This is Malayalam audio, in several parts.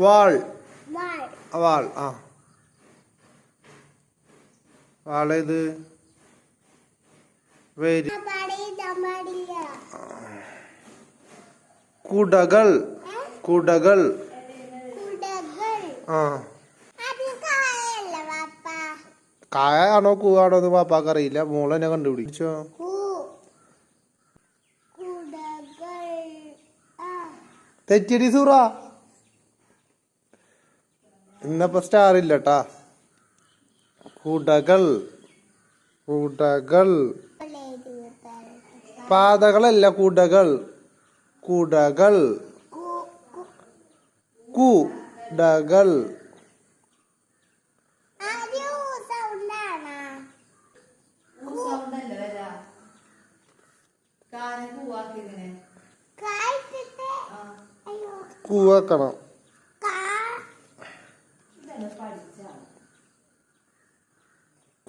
വാൾ. വാൾ. ആ വാളേത് വെരി. കുടകൾ. കുടകൾ. ആ. പാപ്പ കായാണോ കൂവാണോ എന്ന് പാപ്പാക്ക് അറിയില്ല മോളെ ഞാൻ കണ്ടുപിടിച്ചോ കൂ തെറ്റിടി സൂറ. ഇന്നപ്പോ സ്റ്റാർ ഇല്ല ട്ടാ കുടകൾ കുടകൾ. പാതകളല്ല കുടകൾ. കുടകൾ. കുടകൾ. ആദ്യം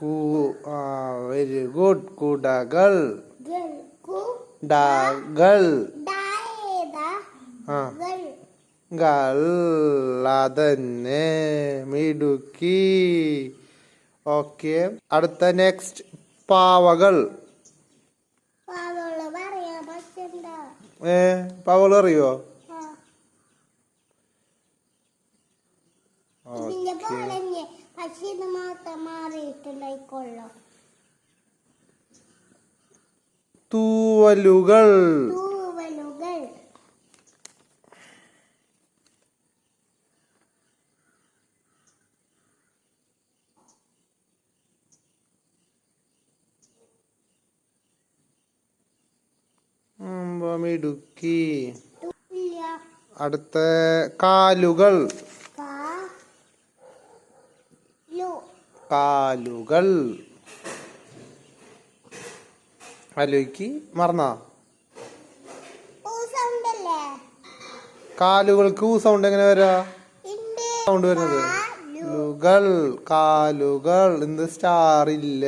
കൂ ആ വെരി ഗുഡ്. കുടകൾ. ഡകൾ. ആ. മിടുക്കി. ഓക്കെ. അടുത്ത നെക്സ്റ്റ്. പാവകൾ. ഏ പാവകൾ അറിയോ? മാത്രം മാറിയിട്ടുണ്ടായിക്കൊള്ളു. തൂവലുകൾ. തൂവലുകൾ. മിടുക്കി അടുത്ത കാലുകൾ കാ ലു കാലുകൾ. ആലോചിക്ക് മറന്നാ. ഊ സൗണ്ട് അല്ലേ കാലുകൾക്ക് ഊ സൗണ്ട് എങ്ങനെ വരാ? ഇണ്ട്. സൗണ്ട് വരുന്നത്. ലുകൾ കാലുകൾ. എന്ത് സ്റ്റാർ ഇല്ല.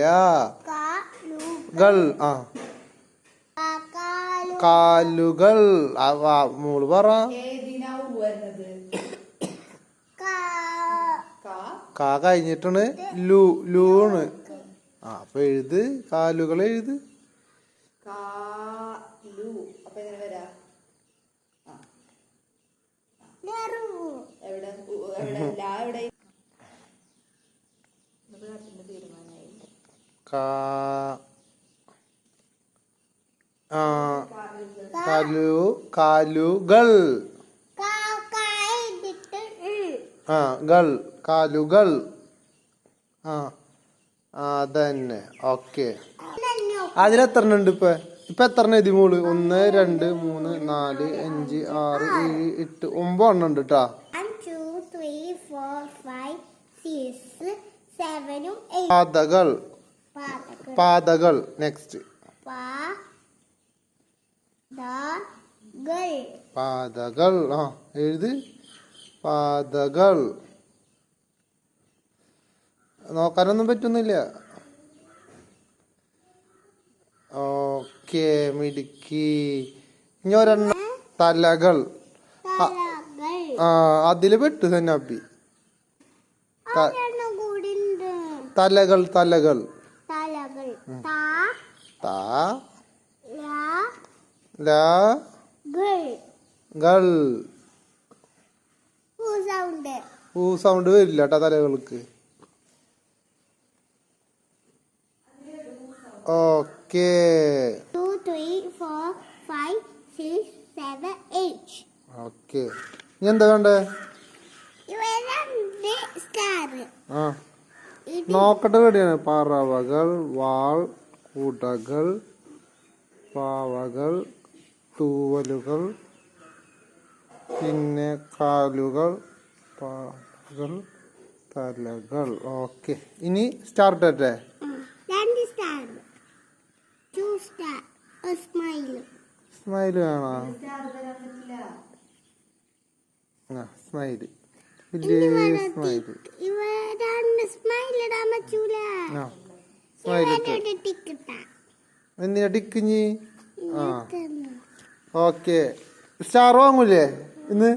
കാ ലു ആ. കാലുകൾ. മോൾ പറ ഏതിനാ ഊ വരുന്നത് കാ കാ കഴിഞ്ഞിട്ടാണ് ലു ലൂണ്. ആ അപ്പൊ എഴുത് കാലുകൾ എഴുത്. കാ കാലു അപ്പൊ ആ കൾ കാലുകൾ ആ അതന്നെ. ഓക്കെ. അതിലെത്ര ഉണ്ട് ഇപ്പൊ? ഇപ്പൊ എത്ര എഴുതി മോൾ? ഒന്ന് രണ്ട് മൂന്ന് നാല് അഞ്ച് ആറ് ഏഴ് എട്ട് ഒമ്പത് എണ്ണം ഉണ്ട് കേട്ടാ പാതകൾ. പാതകൾ. നെക്സ്റ്റ് പാതകൾ. ആ എഴുത്. പാതകൾ. നോക്കാനൊന്നും പറ്റുന്നില്ല. ഓക്കെ മിടുക്കി. ഇനി ഒരെണ്ണം. തലകൾ. അതിൽ പെട്ടു സന്നാപ്പി തലകൾ തലകൾ. കൾ സൗണ്ട് ഊ സൗണ്ട് വരില്ല കേട്ടാ തലകൾക്ക്. ഓക്കേ. ഓക്കെ. ഇനി എന്താ വേണ്ടേ ആ. നോക്കട്ടെ റെഡിയാണ്. പറവകൾ വാൾ കൂടകൾ പാവകൾ തൂവലുകൾ പിന്നെ കാലുകൾ പാവകൾ തലകൾ ഓക്കെ. ഇനി സ്റ്റാർട്ട് ആട്ടെ രണ്ട് star two star smile smile വേണോ? ആ സ്മൈൽ വലിയ സ്മൈൽ സ്മൈൽ ഇടാൻ പറ്റൂല. ആ സ്മൈൽ ഇട്ട്. ഇട്ടാ. എന്തിനാ ടിക്കിഞ്ഞി ആ. ഓക്കെ. സ്റ്റാർ വാങ്ങൂലേ? ഇന്ന്?